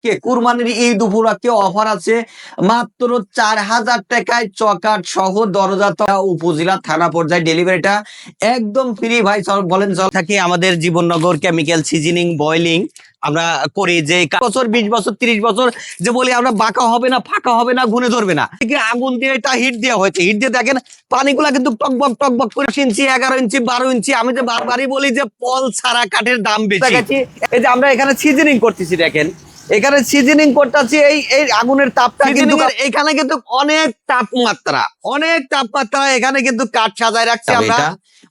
উপলক্ষে কুরবানির ঈদ উপলক্ষে অফার আছে। মাত্র চার হাজার টাকায় চকাট সহ দরজা উপজেলা থানা পর্যায়ে ডেলিভারিটা একদম ফ্রি ভাই বলেন, চল। থাকি আমাদের জীবননগর কেমিক্যাল সিজনিং বয়লিং আমরা করি যে বছর, বিশ বছর, তিরিশ বছর যে বলি আমরা বাঁকা হবে না, ফাঁকা হবে না, গুনে ধরবে না। আগুন দিয়ে এটা হিট দেওয়া হয়েছে। হিট দিয়ে দেখেন, পানিগুলা কিন্তু টকবক টকবক করে ইঞ্চি এগারো ইঞ্চি, বারো ইঞ্চি। আমি যে বারবারই বলি যে পল ছাড়া কাঠের দাম বেশি। এই যে আমরা এখানে সিজনিং করতেছি, দেখেন। এখানে সিজনিং করতেছি এই এই আগুনের তাপটা কিন্তু এখানে কিন্তু অনেক তাপমাত্রা অনেক তাপমাত্রা এখানে কিন্তু কাঠ সাজায় রাখছি আমরা।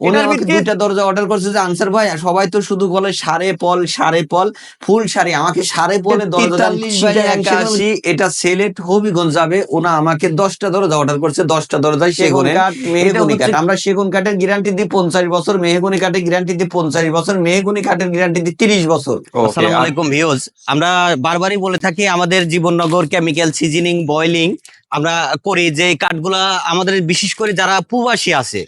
উনি আমাকে দুইটা দরজা অর্ডার করছে যে আনসার ভাই সবাই তো শুধু বলে সাড়ে পল সাড়ে পল ফুল শাড়ি আমাকে সাড়ে পলে দরজা দেন। 43 বাই চিটাগাং 81 এটা সিলেট হবিগঞ্জ যাবে। ওনা আমাকে দশটা দরজা অর্ডার করছে দশটা দরজায় সেগুন সেগুনের। মেহগুনি কাঠ। আমরা সেগুন কাঠের গ্যারান্টি দিই পঞ্চাশ বছর মেহগুনি কাঠের গ্যারান্টি দিই পঞ্চাশ বছর মেহগুনি কাঠের গ্যারান্টি দিই তিরিশ বছর। আসসালামু আলাইকুম ভিউজ আমরা বারবারই বলে থাকি আমাদের জীবননগর কেমিক্যাল সিজনিং বয়লিং আমরা করি যে কাঠগুলা আমাদের বিশেষ করে যারা প্রবাসী আছে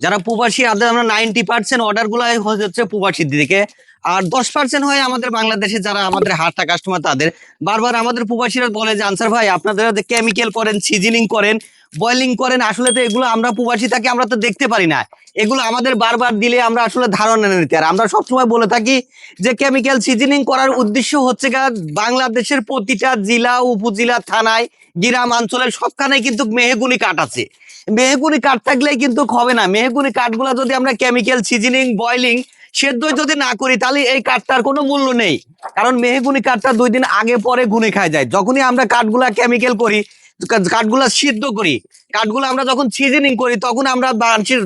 যারা প্রবাসী, আদের আমরা নাইনটি পার্সেন্ট অর্ডারগুলা হচ্ছে প্রবাসীর দিকে। আর দশ পার্সেন্ট হয় আমাদের বাংলাদেশে যারা আমাদের হাটটা কাস্টমার তাদের। বারবার আমাদের প্রবাসীরা বলে যে, আনসার ভাই আপনারা কেমিক্যাল করেন সিজনিং করেন বয়লিং করেন, আসলে তো এগুলো আমরা প্রবাসী থাকি, আমরা তো দেখতে পারি না। এগুলো আমাদের বারবার দিলে আমরা আসলে ধারণা নিতে আর আমরা সবসময় বলে থাকি যে কেমিক্যাল সিজনিং করার উদ্দেশ্য হচ্ছে বাংলাদেশের প্রতিটা জেলা, উপজেলা, থানায় গ্রাম অঞ্চলের সবখানে কিন্তু মেহেগুনি কাঠ আছে। মেহেগুনি কাঠ থাকলে কিন্তু হবে না। মেহেগুনি কাঠগুলো যদি আমরা কেমিক্যাল সিজনিং বয়লিং সেদ্ধ যদি না করি, তাহলে এই কাঠটার কোনো মূল্য নেই। কারণ মেহেগুনি কাঠটা দুই দিন আগে পরে গুনে খায় যায়। যখনই আমরা কাঠগুলা কেমিক্যাল করি কাঠগুলা সিদ্ধ করি কাঠগুলো আমরা যখন সিজনিং করি, তখন আমরা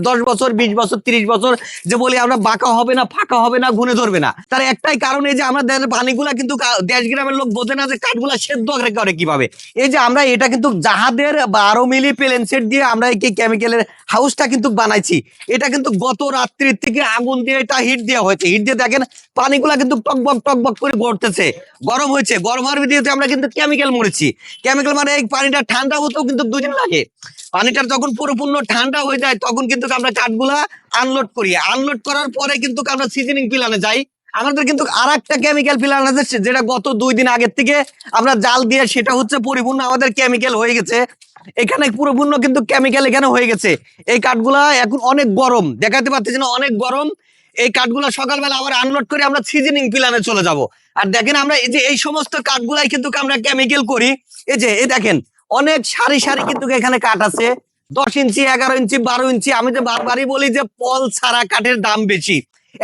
দশ বছর, বিশ বছর, তিরিশ বছর যে বলি আমরা বাঁকা হবে না, ফাঁকা হবে না, গুনে ধরবে না। তার একটাই কারণ এই যে আমরা পানিগুলা কিন্তু দেশ গ্রামের লোক বোঝে না যে কাঠগুলা সেদ্ধ করে কীভাবে। এই যে আমরা এটা কিন্তু জাহাদের বারো মিলি প্লেন সেট দিয়ে আমরা এই কেমিক্যালের হাউসটা কিন্তু বানাইছি। এটা কিন্তু গত রাত্রির থেকে আগুন দিয়ে এটা হিট দেওয়া হয়েছে। হিট দিয়ে দেখেন পানিগুলা কিন্তু টকবক টকবক করে গড়তেছে। গরম হয়েছে। গরম হওয়ার ভিডিওতে আমরা কিন্তু কেমিক্যাল মরেছি কেমিক্যাল মানে এই পানিটা ঠান্ডা হতেও কিন্তু দুদিন লাগে। পানিটা যখন পরিপূর্ণ ঠান্ডা হয়ে যায়, তখন কিন্তু আমরা কাঠগুলা আনলোড করি। আনলোড করার পরে কিন্তু আমরা সিজনিং প্লানে যাই। আমাদের কিন্তু আর একটা কেমিক্যাল প্লান আছে যেটা গত দুই দিন আগের থেকে আমরা জাল দিয়ে সেটা হচ্ছে পরিপূর্ণ আমাদের কেমিক্যাল হয়ে গেছে। এখানে পুরোপূর্ণ কিন্তু কেমিক্যাল এখানে হয়ে গেছে। এই কাঠগুলা এখন অনেক গরম। দেখাতে পারতেছি না, অনেক গরম। এই কাঠগুলা সকালবেলা আবার আনলোড করে আমরা সিজনিং প্লানে চলে যাব। আর দেখেন আমরা এই যে এই সমস্ত কাঠগুলাই কিন্তু আমরা কেমিক্যাল করি। এই যে, এই দেখেন অনেক সারি সারি কিন্তু এখানে কাঠ আছে। দশ ইঞ্চি, এগারো ইঞ্চি, বারো ইঞ্চি, আমি যে বারবারই বলি যে পল ছাড়া কাঠের দাম বেশি।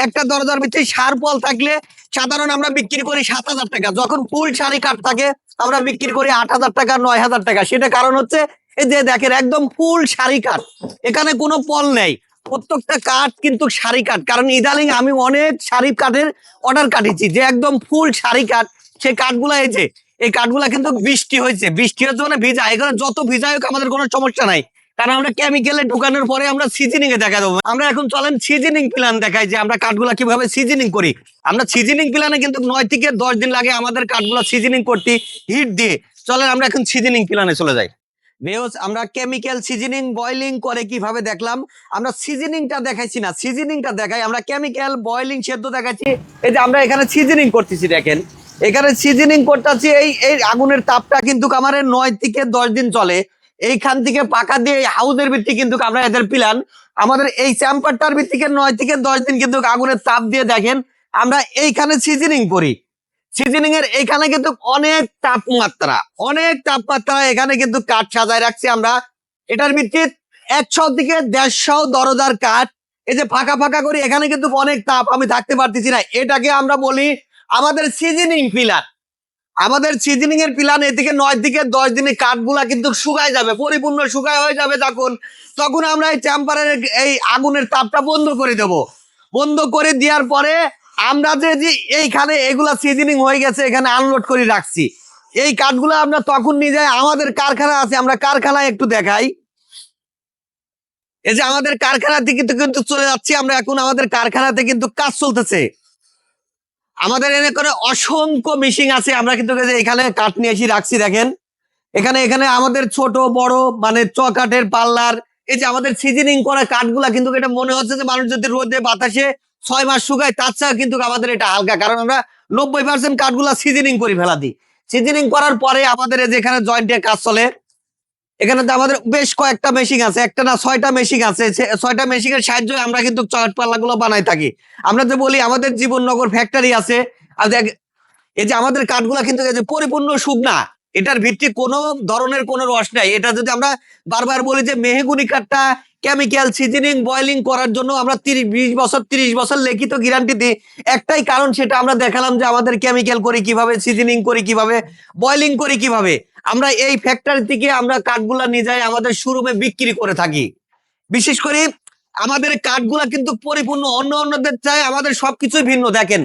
একটা দরজার ভিতরে সার পল থাকলে সাধারণ আমরা বিক্রি করি সাত হাজার টাকা। যখন ফুল সারি কাঠ থাকে, আমরা বিক্রি করি আট হাজার টাকা, নয় হাজার টাকা। সেটা কারণ হচ্ছে, এই যে দেখেন একদম ফুল সারি কাঠ। এখানে কোনো পল নেই। প্রত্যেকটা কাঠ কিন্তু সারি কাঠ। কারণ ইদালিং আমি অনেক সারি কাঠের অর্ডার কাটিয়েছি, যে একদম ফুল সারি কাঠ। সেই কাঠগুলা এই যে এই কাঠগুলা কিন্তু বৃষ্টি হয়েছে। বৃষ্টি হচ্ছে মানে ভিজা এখানে যত ভিজা হোক আমাদের কোনো সমস্যা নাই। কারণ আমরা কেমিক্যালে ঢুকানোর পরে আমরা সিজনিং এ দেখা দেবো। আমরা এখন চলেন সিজনিং প্ল্যান দেখাই যে আমরা কাঠগুলা কীভাবে সিজনিং করি। আমরা সিজনিং প্ল্যানে কিন্তু নয় থেকে দশ দিন লাগে আমাদের কাঠগুলা সিজনিং করতে হিট দিয়ে। চলেন আমরা এখন সিজনিং প্ল্যানে চলে যাই। বেহস আমরা কেমিক্যাল সিজনিং বয়লিং করে কীভাবে দেখলাম? আমরা সিজনিংটা দেখাইছি না। সিজনিংটা দেখাই, আমরা কেমিক্যাল বয়লিং সেদ্ধ দেখাচ্ছি। এই যে আমরা এখানে সিজনিং করতেছি দেখেন। এখানে সিজনিং করতেছি, এই এই আগুনের তাপটা কিন্তু আমার নয় থেকে দশ দিন চলে। এইখান থেকে পাকা দিয়ে হাউসের ভিত্তি কিন্তু আমরা এদের পিলান আমাদের এই চ্যাম্পারটার ভিত্তিকে নয় থেকে দশ দিন কিন্তু আগুনের তাপ দিয়ে দেখেন, আমরা এইখানে সিজনিং করি। সিজনিং এর এখানে কিন্তু অনেক তাপমাত্রা অনেক তাপমাত্রা এখানে কিন্তু কাঠ সাজায় রাখছি আমরা। এটার ভিত্তি একশো থেকে দেড়শো দরজার কাঠ, এই যে ফাঁকা ফাঁকা করি, এখানে কিন্তু অনেক তাপ আমি থাকতে পারতেছি না। এটাকে আমরা বলি আমাদের সিজনিং পিলার আমাদের সিজনিং এর প্ল্যান এ থেকে নয় থেকে দশ দিনে কাঠগুলা কিন্তু শুকায় যাবে, পরিপূর্ণ শুকায় হয়ে যাবে তখন তখন আমরা এই চ্যাম্পারের এই আগুনের তাপটা বন্ধ করে দেব। বন্ধ করে দেওয়ার পরে আমরা যে যে এইখানে এগুলা সিজনিং হয়ে গেছে এখানে আনলোড করে রাখছি। এই কাঠগুলো আমরা তখন নিয়ে যাই, আমাদের কারখানা আছে, আমরা কারখানায় একটু দেখাই। এই যে আমাদের কারখানা থেকে কিন্তু চলে যাচ্ছি, আমরা এখন আমাদের কারখানাতে কিন্তু কাজ চলতেছে। আমাদের এনে করে অসংখ্য মিশিং আছে। আমরা কিন্তু এখানে কাঠ নিয়ে এসে রাখছি, দেখেন। এখানে এখানে আমাদের ছোট, বড় মানে চকাঠের পাল্লার, এই যে আমাদের সিজনিং করা কাঠগুলা কিন্তু এটা মনে হচ্ছে যে মানুষ যদি রোদে বাতাসে ছয় মাস শুকায়, তার চেয়ে কিন্তু আমাদের এটা হালকা। কারণ আমরা নব্বই পার্সেন্ট কাঠগুলা সিজনিং করে ফেলা দিই। সিজনিং করার পরে আমাদের এই যে এখানে জয়েন্টের কাজ চলে। এখানে তো আমাদের বেশ কয়েকটা মেশিন আছে, একটা না ছয়টা মেশিন আছে ছয়টা মেশিনের সাহায্যে আমরা কিন্তু চট পাল্লাগুলো বানাই থাকি। আমরা যে বলি, আমাদের জীবননগর ফ্যাক্টরি আছে, আর এই যে আমাদের কাঠগুলা কিন্তু পরিপূর্ণ শুকনা, এটার ভিত্তি কোনো ধরনের কোনো রস নাই। এটা যদি আমরা বারবার বলি যে মেহেগুনি কাঠটা কেমিক্যাল সিজনিং বয়লিং করার জন্য আমরা তিরিশ, বিশ বছর, তিরিশ বছর লিখিত গ্যারান্টি দিই। একটাই কারণ সেটা আমরা দেখালাম যে আমাদের কেমিক্যাল করি কীভাবে সিজনিং করি কীভাবে বয়লিং করি কীভাবে। আমরা এই ফ্যাক্টরি থেকে আমরা কাঠগুলা নিয়ে যাই আমাদের শোরুমে বিক্রি করে থাকি। বিশেষ করে আমাদের কাঠগুলা কিন্তু পরিপূর্ণ, অন্য অন্যদের চাই আমাদের সবকিছুই ভিন্ন। দেখেন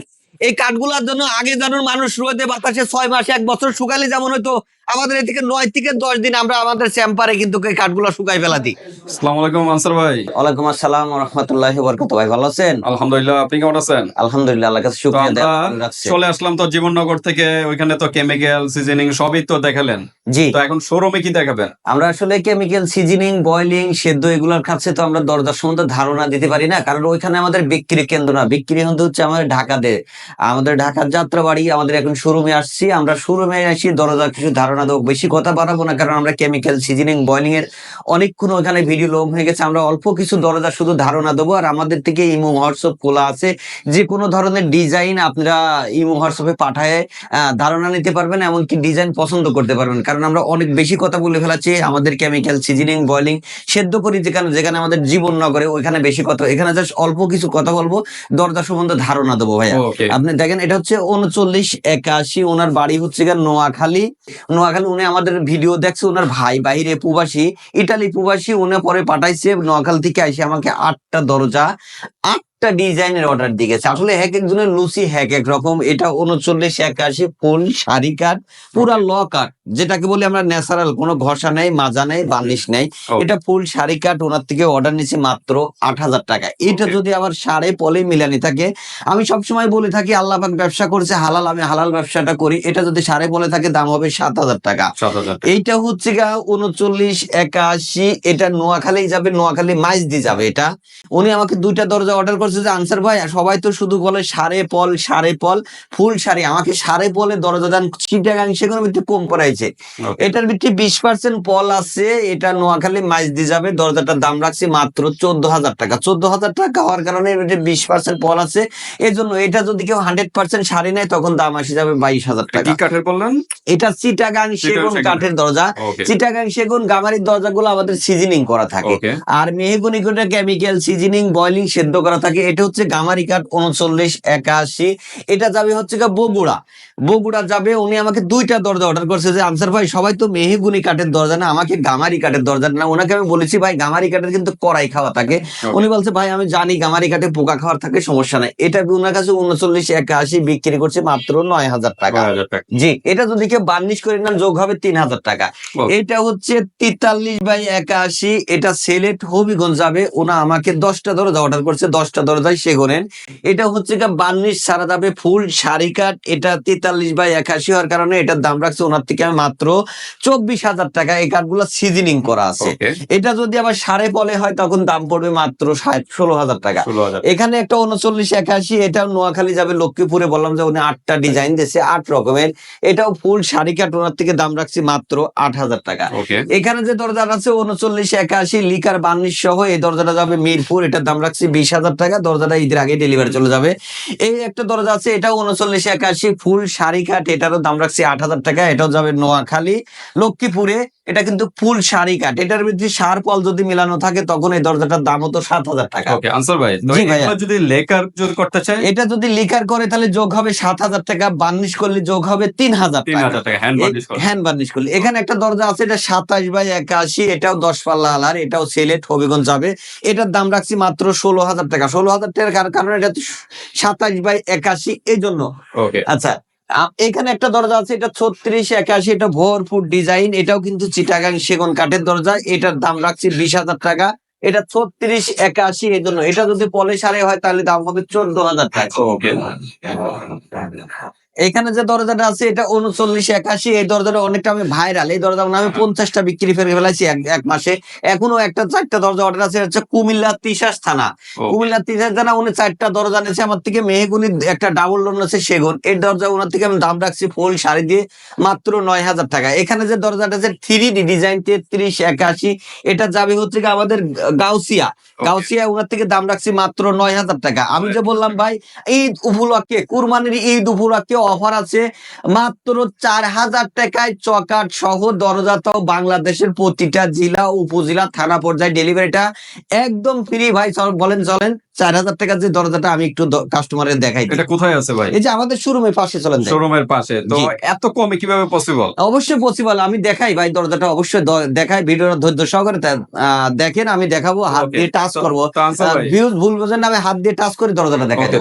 এই কাঠগুলার জন্য আগে যেমন মানুষ রোদে বাতাসে ছয় মাস এক বছর শুকালে যেমন হয়তো আমাদের এদিকে নয় থেকে দশ দিন আমরা আমাদের চেম্পারে কিন্তু এই কাঠগুলো শুকাই ফেলা দিই। আসসালামু আলাইকুম আনসার ভাই। ওয়ালাইকুম আসসালাম রহমতুল্লাহ বরকত ভাই ভালো আছেন? আলহামদুলিল্লাহ আপনি কেমন আছেন? আলহামদুলিল্লাহ আল্লাহ কাছে শুকরিয়া। চলে আসলাম তো জীবননগর থেকে ওইখানে তো কেমিক্যাল সিজনিং সবই তো দেখালেন। জি। তো এখন শোরুমে কি দেখাবেন? আমরা আসলে কেমিক্যাল সিজনিং বয়লিং সেদ্ধ এগুলোর কাছে তো আমরা দরজার সম্বন্ধে ধারণা দিতে পারি না কারণ ওইখানে আমাদের বিক্রি কেন্দ্র না। বিক্রি কেন্দ্র হচ্ছে আমাদের ঢাকাতে। আমাদের ঢাকার যাত্রাবাড়ি আমাদের এখন শোরুমে আসছি। আমরা শোরুমে আসি দরজা কিছু ধারণা দেবো। বেশি কথা বাড়াবো না কারণ আমরা কেমিক্যাল সিজনিং বয়লিং এর অনেকক্ষণ ওখানে ভিডিও লোম হয়ে গেছে। আমরা অল্প কিছু দরজা শুধু ধারণা দেবো আর আমাদের থেকে ইমো হোয়াটসঅ্যাপ খোলা আছে। যে কোনো ধরনের ডিজাইন আপনারা ইমো হোয়াটসঅ্যাপে পাঠায় ধারণা নিতে পারবেন এমনকি ডিজাইন পছন্দ করতে পারবেন। কারণ আমরা অনেক বেশি কথা বলে ফেলাচ্ছি আমাদের কেমিক্যাল সিজনিং বয়লিং সেদ্ধ করি যেখানে যেখানে আমাদের জীবন নগরে ওইখানে বেশি কথা এখানে জাস্ট অল্প কিছু কথা বলব দরজা সম্বন্ধে ধারণা দেবো ভাইয়া। আপনি দেখেন, এটা হচ্ছে উনচল্লিশ, একাশি, ওনার বাড়ি হচ্ছে গিয়ে নোয়াখালী। নোয়াখালী উনি আমাদের ভিডিও দেখছে ওনার ভাই বাহিরে প্রবাসী, ইটালি প্রবাসী, উনি পরে পাঠাইছে, নোয়াখালী থেকে আইসে আমাকে আটটা দরজা। আটটা ডিজাইনের অর্ডার দিয়ে গেছে আসলে এক একজনের লুচি এক এক রকম। এটা উনচল্লিশ একাশি ফুল শাড়ি কাঠ পুরা ল কাঠ যেটাকে বলি আমরা ন্যাচারাল কোনো ঘষা নেই মাজা নেই বার্নিশ নেই। এটা ফুল শাড়ি কাঠ ওনার থেকে অর্ডার নিয়েছি মাত্র আট হাজার টাকা। এটা যদি আবার সাড়ে পলে মিলানি থাকে আমি সবসময় বলে থাকি আল্লাহ পাক ব্যবসা করছে হালাল আমি হালাল ব্যবসাটা করি। এটা যদি সাড়ে পলে থাকে দাম হবে সাত হাজার টাকা। এইটা হচ্ছে গা উনচল্লিশ একাশি এটা নোয়াখালী যাবে নোয়াখালী মাইজ দিয়ে যাবে এটা। উনি আমাকে দুইটা দরজা অর্ডার করছে যে আনসার ভাই সবাই তো শুধু বলে সাড়ে পল সাড়ে পল ফুল শাড়ি আমাকে সাড়ে পলে দরজা দেন চিটাগাং সেগুলো একটু কম করাইছে। এটার ভিত্তি বিশ পার্সেন্ট পল আছে এটা নোয়াখালী মাইজ দিয়ে যাবে। দরজাটার দাম রাখছি মাত্র চোদ্দ হাজার টাকা। চোদ্দ হাজার টাকা হওয়ার কারণে বিশ পার্সেন্ট পল আছে। এই জন্য এটা যদি কেউ হান্ড্রেড পার্সেন্ট শাড়ি নেয় তখন দাম আসে যাবে বাইশ হাজার টাকা। কাঠের বললেন এটা চিটাগাং সেগুন। কাঠের দরজা। চিটাগাং সেগুন গামারির দরজাগুলো আমাদের সিজনিং করা থাকে। আর মেহগুনি কোটা কেমিক্যাল সিজনিং বয়লিং সেদ্ধ করা থাকে। এটা হচ্ছে গামারিকাট উনচল্লিশ একাশি। এটা যাবে হচ্ছে বগুড়া। বগুড়া যাবে উনি আমাকে দুইটা দরজা অর্ডার করছে যে আনসার ভাই সবাই তো মেহগুনি কাঠের দরজা না আমাকে গামারি কাঠের দরজা না। ওনাকে আমি বলেছি ভাই গামারি কাঠের কিন্তু কড়াই খাওয়া থাকে। উনি বলছে ভাই আমি জানি গামারি কাঠে পোকা খাওয়ার থাকে সমস্যা নাই। এটা ওনার কাছে উনচল্লিশ একাশি বিক্রি করছে মাত্র নয় হাজার টাকা। জি এটা যদি কেউ বার্নিশ করে নেন যোগ হবে তিন হাজার টাকা। এটা হচ্ছে তেতাল্লিশ বাই একাশি এটা সেলেট হবিগঞ্জ যাবে। ওনা আমাকে দশটা দরজা অর্ডার করছে দশটা দরজায় সে এটা হচ্ছে বার্নিশ সারা যাবে ফুল শাড়ি কাঠ এটা তেতাল্লিশ বাই একাশি হওয়ার কারণে এটার দাম রাখছে ওনার থেকে আমি মাত্র চব্বিশ হাজার টাকা। এই কাঠগুলো সিজনিং করা আছে। এটা যদি আবার সাড়ে পলে হয় তখন দাম পড়বে মাত্র ষোলো হাজার টাকা। এখানে একটা উনচল্লিশ একাশি এটাও নোয়াখালী যাবে লক্ষ্মীপুরে বললাম যে উনি আটটা ডিজাইন দিয়েছে আট রকমের। এটাও ফুল শাড়ি কাঠ ওনার থেকে দাম রাখছি মাত্র আট হাজার টাকা। এখানে যে দরজাটা আছে উনচল্লিশ একাশি লিকার বার্নিশ সহ এই দরজাটা যাবে মিরপুর। এটার দাম রাখছি বিশ হাজার টাকা। দরজাটা ঈদের আগে ডেলিভারি চলে যাবে। এই একটা দরজা আছে এটাও উনচল্লিশ একাশি ফুল শাড়ি কাঠ এটারও দাম রাখছি আট হাজার টাকা এটাও যাবে নোয়াখালী লক্ষ্মীপুরে এটা কিন্তু ফুল শাড়ি কাঠ এটার ভিত্তি সার পল যদি মিলানো থাকে তখন এই দরজাটার দাম হতো সাত হাজার টাকা। ওকে আনসার ভাই যদি লেকার যদি করতে চাই এটা যদি লিকার করে তাহলে যোগ হবে সাত হাজার টাকা বার্নিশ করলে যোগ হবে তিন হাজার টাকা। হ্যান্ড বার্নিশ করলে। এখানে একটা দরজা আছে এটা সাতাশ বাই একাশি এটাও দশ পাল্লা আলার এটাও সেলেট হবিগঞ্জ যাবে। এটার দাম রাখছি মাত্র ষোলো হাজার টাকা। ষোলো হাজার টাকার কারণ এটা সাতাশ বাই একাশি এই জন্য আচ্ছা এখানে একটা দরজা আছে এটা ছত্রিশ একাশি এটা ভরপুর ডিজাইন এটাও কিন্তু চিটাগাং সেগুন কাঠের দরজা এটার দাম রাখছি বিশ হাজার টাকা। এটা ছত্রিশ একাশি এই জন্য। এটা যদি পলে সারে হয় তাহলে দাম হবে চোদ্দ হাজার টাকা। ওকে। এখানে যে দরজাটা আছে এটা উনচল্লিশ একাশি এই দরজাটা অনেকটা আমি ভাইরাল এই দরজা আমি পঞ্চাশটা বিক্রি ফেলে ফেলাইছি এক মাসে। এখনও একটা চারটা দরজা অর্ডার আছে হচ্ছে কুমিল্লা তিশাস থানা। কুমিল্লা তিশাস থানা উনি চারটা দরজা নিয়েছে আমার থেকে মেহেগুনি একটা ডাবল লোন আছে সেগুন। এই দরজা ওনার থেকে আমি দাম রাখছি ফুল শাড়ি দিয়ে মাত্র নয় হাজার টাকা। এখানে যে দরজাটা আছে থ্রি ডি ডিজাইন তেত্রিশ একাশি এটা যাবে হচ্ছে আমাদের গাউসিয়া। গাউসিয়া ওনার থেকে দাম রাখছি মাত্র নয় হাজার টাকা। আমি যে বললাম ভাই ঈদ উপলক্ষে কুরবানির ঈদ উপলক্ষে অফার আছে মাত্র চার হাজার টাকায় চকাট সহ দরজা তাও বাংলাদেশের প্রতিটা জেলা, উপজেলা, থানা পর্যায়ে ডেলিভারিটা একদম ফ্রি ভাই বলেন, চলেন। চার হাজার টাকার যে দরজাটা আমি একটু কাস্টমারের দেখাই এটা কোথায় আছে ভাই? এই যে আমাদের শোরুমের পাশে চলেন শোরুমের পাশে। তো এত কমে কীভাবে পসিবল অবশ্যই পসিবল আমি দেখাই ভাই দরজাটা অবশ্যই দেখাই ভিডিওটা ধৈর্য সহকারে দেখেন আমি দেখাবো হাত দিয়ে টাচ করব। ভিউজ ভুল বোঝেন না আমি হাত দিয়ে টাচ করে দরজাটা দেখাই তো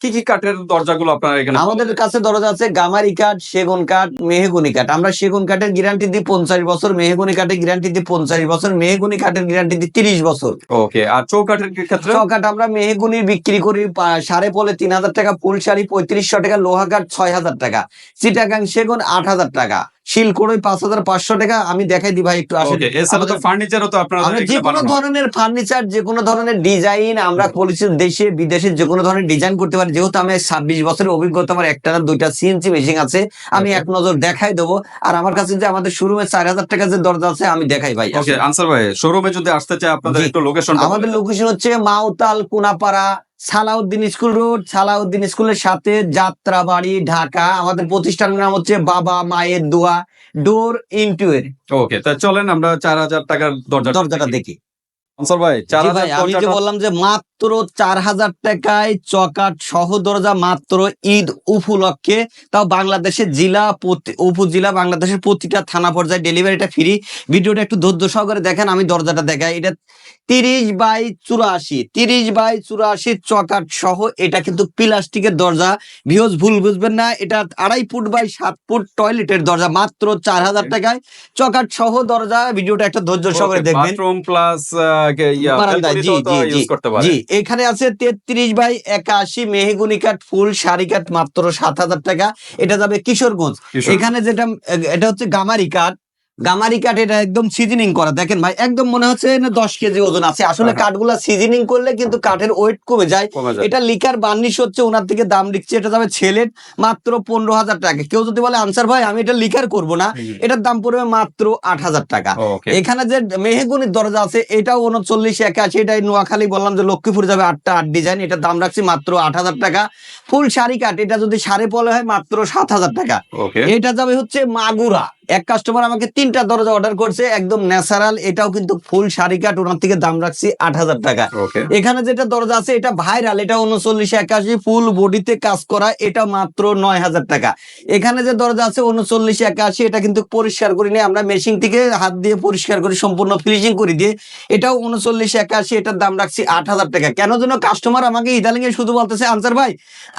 কি কি কাঠের দরজাগুলো আপনার এখানে আমাদের কাছে দরজা আছে গামারি কাঠ সেগুন কাঠ মেহগুনি কাঠ। আমরা সেগুন কাঠের গ্যারান্টি দিই পঞ্চাশ বছর মেহগুনি কাঠের গ্যারান্টি দিই পঞ্চাশ বছর মেহগুনি কাঠের গ্যারান্টি দিই তিরিশ বছর। ওকে আর চৌকাঠের ক্ষেত্রে? চৌকাঠ আমরা মেহগুনির বিক্রি করি সাড়ে পলে তিন হাজার টাকা ফুল শাড়ি পঁয়ত্রিশশো টাকা লোহাঘাট ছয় হাজার টাকা, চিটাগাং সেগুন আট হাজার টাকা। পাঁচ হাজার পাঁচশো টাকা আমি দেখাই দিই ভাই একটু এছাড়া তো আমাদের- ফার্নিচারও তো আপনারা যে কোনো ধরনের ফার্নিচার যে কোনো ধরনের ডিজাইন আমরা পলিসি দেশে বিদেশে যে কোনো ধরনের ডিজাইন করতে পারি। যেহেতু আমি ছাব্বিশ বছরের অভিজ্ঞতা আমার একটা না দুইটা সিএনসি মেশিন আছে আমি এক নজর দেখাই দেবো। আর আমার কাছে যে আমাদের শোরুমে চার হাজার টাকা যে দরজা আছে আমি দেখাই ভাই ওকে আনসার ভাই শোরুমে যদি আসতে চাই আপনাদের একটু লোকেশন আমাদের লোকেশন হচ্ছে মাউতাল কুনাপাড়া সালাউদ্দিন স্কুল রোড সালাউদ্দিন স্কুলের সাথে যাত্রাবাড়ি ঢাকা। আমাদের প্রতিষ্ঠানের নাম হচ্ছে বাবা মায়ের দোয়া ডোর ইনটুয়ের। ওকে তা চলেন আমরা চার হাজার টাকার দরজা দরজাটা দেখি। আনসার ভাই চার হাজার ভাই আমি যে দরজাটা- বললাম যে মাত্র চার হাজার টাকায় চকাট সহ দরজা মাত্র ঈদ উপলক্ষে তাও বাংলাদেশের জেলা উপজেলা বাংলাদেশের প্রতিটা থানা পর্যায়ে ডেলিভারিটা ফ্রি। ভিডিওটা একটু ধৈর্য সহকারে দেখেন আমি দরজাটা দেখাই। এটা তিরিশ বাই চুরাশি তিরিশ বাই চুরাশি চকাট সহ এটা কিন্তু প্লাস্টিকের দরজা। ভিউজ ভুল বুঝবেন না এটা আড়াই ফুট বাই সাত ফুট টয়লেটের দরজা মাত্র চার হাজার টাকায় চকাট সহ দরজা। ভিডিওটা একটা ধৈর্য সহকারে দেখবেন। প্লাস জি, এখানে আছে তেত্রিশ বাই একাশি মেহগুনি কাঠ ফুল শাড়ি কাঠ মাত্র সাত হাজার টাকা। এটা যাবে কিশোরগঞ্জ। এখানে যেটা এটা হচ্ছে গামারি কাঠ। গামারি কাঠ এটা একদম সিজনিং করা। দেখেন ভাই একদম মনে হচ্ছে দশ কেজি ওজন আছে। আসলে হ্যাঁ। কাঠগুলা সিজনিং করলে কিন্তু কাঠের ওয়েট কমে যায়। এটা লিকার বার্নিশ হচ্ছে ওনার থেকে দাম লিখছে এটা যাবে ছেলের মাত্র পনেরো হাজার টাকা। কেউ যদি বলে আনসার ভাই আমি এটা লিকার করব না। এটার দাম পড়বে মাত্র আট হাজার টাকা। এখানে যে মেহেগুনির দরজা আছে এটাও উনচল্লিশ একাশি এটাই নোয়াখালী বললাম যে লক্ষ্মীপুর যাবে আটটা আট ডিজাইন এটার দাম রাখছি মাত্র আট হাজার টাকা। ফুল শাড়ি কাঠ এটা যদি সাড়ে পলে হয় মাত্র সাত হাজার টাকা। এটা যাবে হচ্ছে মাগুরা। এক কাস্টমার আমাকে তিনটা দরজা অর্ডার করছে একদম ন্যাচারাল এটাও কিন্তু ফুল শাড়ি কাট ওনার থেকে দাম রাখছি আট হাজার টাকা। এখানে যেটা দরজা আছে এটা ভাইরাল এটা উনচল্লিশ একাশি ফুল বডিতে কাজ করা এটা মাত্র নয় হাজার টাকা। এখানে যে দরজা আছে উনচল্লিশ একাশি এটা কিন্তু পরিষ্কার করি নিয়ে আমরা মেশিন থেকে হাত দিয়ে পরিষ্কার করি সম্পূর্ণ ফিনিশিং করে দিয়ে এটাও উনচল্লিশ একাশি এটার দাম রাখছি আট হাজার টাকা। কেন যেন কাস্টমার আমাকে ইদালিং এ শুধু বলতেছে আনসার ভাই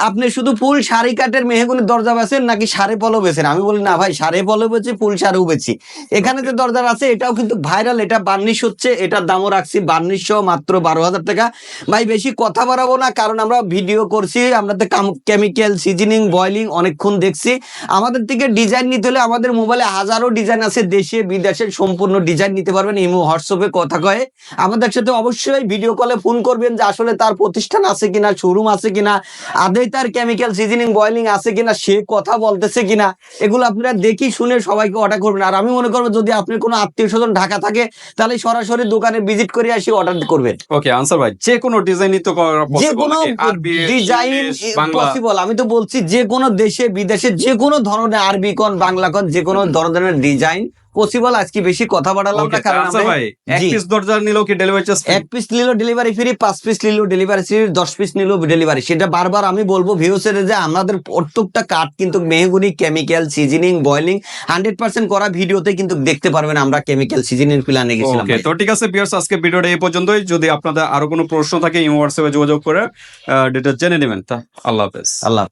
আপনি শুধু ফুল শাড়ি কাটের মেহগুনির দরজা বেছেন নাকি সাড়ে পলো বেছেন? আমি বলি না ভাই সাড়ে পলো বেছি ফুল শাড়িও বেছি এখানে যে দরজা আছে এটাও কিন্তু ভাইরাল এটা বার্নিশ হচ্ছে এটার দামও রাখছি বার্নিশ মাত্র বারো হাজার টাকা। ভাই বেশি কথা বাড়াবো না কারণ আমরা ভিডিও করছি আমরা তো কেমিক্যাল সিজনিং বয়লিং অনেকক্ষণ দেখছি। আমাদের থেকে ডিজাইন নিতে হলে আমাদের মোবাইলে হাজারো ডিজাইন আছে দেশে বিদেশে সম্পূর্ণ ডিজাইন নিতে পারবেন ইমো হোয়াটসঅ্যাপে কথা কয়ে। আমাদের সাথে অবশ্যই ভিডিও কলে ফোন করবেন যে আসলে তার প্রতিষ্ঠান আছে কিনা শোরুম আছে কিনা আদৌ তার কেমিক্যাল সিজনিং বয়লিং আছে কিনা সে কথা বলতেছে কিনা এগুলো আপনারা দেখি শুনে সবাইকে অর্ডার করবেন। আর আমি মনে করব যদি আপনার কোনো আত্মীয় স্বজন ঢাকা থাকে তাহলে সরাসরি দোকানে ভিজিট করে আসি অর্ডার করবেন। ওকে আনসার ভাই যে কোনো ডিজাইনই তো যে কোনো ডিজাইন পসিবল আমি তো বলছি যে কোনো দেশে বিদেশে যে কোনো ধরনের আরবি কন বাংলা কন যে কোনো ধরনের ডিজাইন পসিবল আজকে বেশি কথা বাড়ালাম না কারণ আমরা- ভাই এক পিস দরজা নিলেও কি ডেলিভারি চার্জ এক পিস নিলেও ডেলিভারি ফ্রি পাঁচ পিস নিলেও ডেলিভারি ফ্রি দশ পিস নিলেও ডেলিভারি সেটা বারবার আমি বলব ভিউসের যে আমাদের প্রত্যেকটা কাঠ কিন্তু mahogany chemical seasoning boiling hundred percent করা ভিডিওতে কিন্তু দেখতে পারবেন আমরা কেমিক্যাল সিজনিং প্ল্যানে গেছিলাম তো ঠিক আছে বিয়ার্স আজকে ভিডিওটা এই পর্যন্তই। যদি আপনাদের আরও কোনো প্রশ্ন থাকে ইমো হোয়াটসঅ্যাপে যোগাযোগ করে ডিটেলস জেনে নেবেন। তা আল্লাহ হাফেজ। আল্লাহ